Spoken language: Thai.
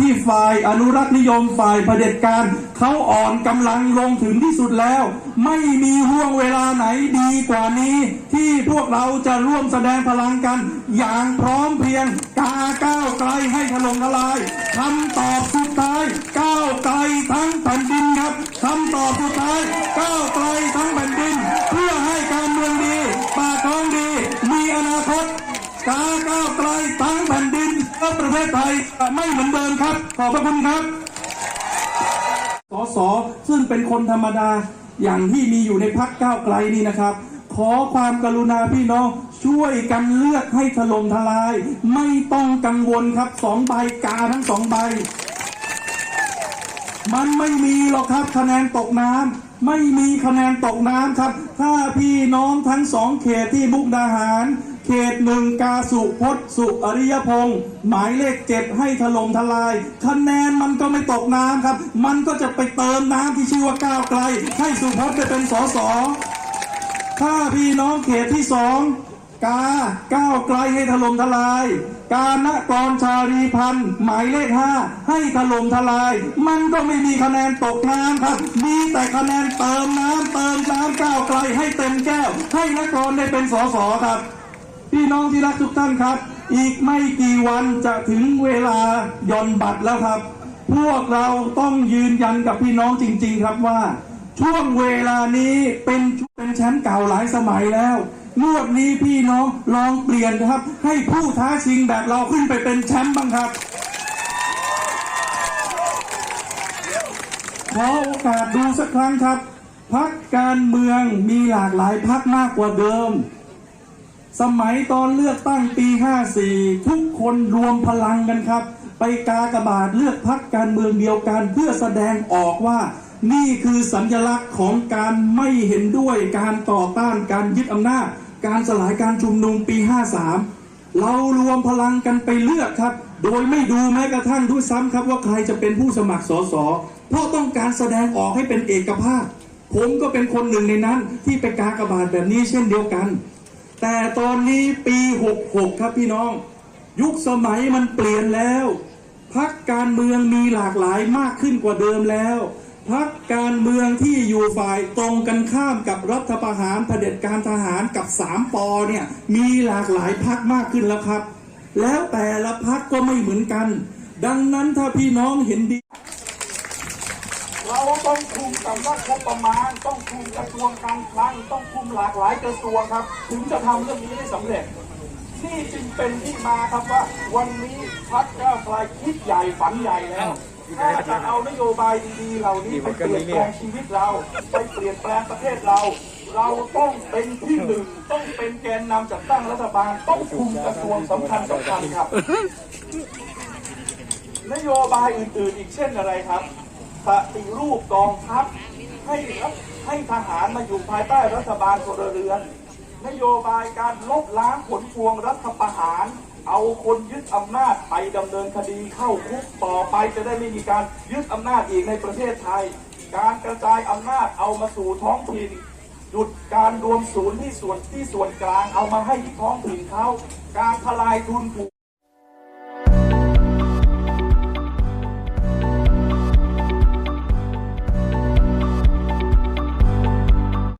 ที่ฝ่ายอนุรักษ์นิยมฝ่ายเผด็จการเขาอ่อนกำลังลงถึงที่สุดแล้ว ไม่มีห่วงเวลาไหนดีกว่านี้ ที่พวกเราจะร่วมแสดงพลังกัน อย่างพร้อมเพรียงกาก้าวไกลให้ถล่มทลายคำตอบสุดท้ายก้าวไกลทั้งแผ่นดินครับคำตอบสุดท้ายก้าวไกลทั้งแผ่นดิน เพื่อให้การเมืองดีปากท้องดี มีอนาคตกาก้าวไกลทั้ง แผ่นดินและประเทศไทยจะไม่เหมือนเดิมครับ ขอบพระคุณครับสสซึ่งเป็นคนธรรมดาอย่างที่มีอยู่ในพักก้าวไกลนี่นะครับ ขอความกรุณาพี่น้องช่วยกันเลือกให้ถล่มทลาย ไม่ต้องกังวลครับสองใบกาทั้งสองใบ มันไม่มีหรอกครับคะแนนตกน้ำไม่มีคะแนนตกน้ำครับ ถ้าพี่น้องทั้งสองเขตที่มุกดาหาร เขตหนึ่งกาสุพจน์สุอริยพงศ์หมายเลขเจ็ดให้ถล่มทลาย คะแนนมันก็ไม่ตกน้ำครับ มันก็จะไปเติมน้ำที่ชื่อว่าก้าวไกล ให้สุพจน์ไปเป็นสสถ้าพี่น้องเขตที่สองกาก้าวไกลให้ถล่มทลาย กาณกรชาลีพันธ์หมายเลขห้าให้ถล่มทลาย มันก็ไม่มีคะแนนตกน้ำครับ มีแต่คะแนนเติมน้ำเติมน้ำก้าวไกลให้เต็มแก้ว ให้นกรได้เป็นสสครับ พี่น้องที่รักทุกท่านครับ อีกไม่กี่วันจะถึงเวลาย่อนบัตรแล้วครับ พวกเราต้องยืนยันกับพี่น้องจริง ๆ ครับว่า ช่วงเวลานี้เป็นเป็นแชมป์เก่าหลายสมัยแล้วงวดนี้พี่น้องลองเปลี่ยนครับ ให้ผู้ท้าชิงแบบเราขึ้นไปเป็นแชมป์บ้างครับขอโอกาสดูสักครั้งครับพักการเมืองมีหลากหลายพักมากกว่าเดิม สมัยตอนเลือกตั้งปี 54 ทุกคนรวมพลังกันครับ ไปกากบาทเลือกพักการเมืองเดียวกัน เพื่อแสดงออกว่า นี่คือสัญลักษณ์ของการไม่เห็นด้วยการต่อต้านการยึดอำนาจ การสลายการชุมนุมปี 53 เรารวมพลังกันไปเลือกครับ โดยไม่ดูแม้กระทั่งด้วยซ้ำครับว่าใครจะเป็นผู้สมัครสสเพราะต้องการแสดงออกให้เป็นเอกภาพ ผมก็เป็นคนหนึ่งในนั้นที่ไปกากบาทแบบนี้เช่นเดียวกัน แต่ตอนนี้ปี 66 ครับพี่น้อง ยุคสมัยมันเปลี่ยนแล้วพักการเมืองมีหลากหลายมากขึ้นกว่าเดิมแล้วพักการเมืองที่อยู่ฝ่ายตรงกันข้ามกับรัฐประหารเผด็จการทหารกับสามปอเนี่ยมีหลากหลายพักมากขึ้นแล้วครับ แล้วแต่ละพักก็ไม่เหมือนกัน ดังนั้นถ้าพี่น้องเห็นดี เราต้องคุมสำนักงบประมาณ ต้องคุมกระทรวงการคลังต้องคุมหลากหลายกระทรวงครับ ถึงจะทำเรื่องนี้ได้สำเร็จ นี่จึงเป็นที่มาครับว่า วันนี้พักก้าวไกลคิดใหญ่ฝันใหญ่แล้วถ้าจะเอานโยบายดีๆเหล่านี้ไปเปลี่ยนแปลงชีวิตเรา ไปเปลี่ยนแปลงประเทศเรา เราต้องเป็นที่หนึ่งต้องเป็นแกนนำจัดตั้งรัฐบาลต้องคุมกระทรวงสำคัญสำคัญครับ นโยบายอื่นๆอีกเช่นอะไรครับ ปฏิรูปกองทัพให้ให้ทหารมาอยู่ภายใต้รัฐบาลพลเรือน นโยบายการลบล้างผลพวงรัฐประหาร เอาคนยึดอำนาจไปดำเนินคดีเข้าคุกต่อไปจะได้ไม่มีการยึดอำนาจอีกในประเทศไทย การกระจายอำนาจเอามาสู่ท้องถิ่นหยุดการรวมศูนย์ที่ส่วนที่ส่วนกลางเอามาให้ท้องถิ่นเขาการทลายทุนผู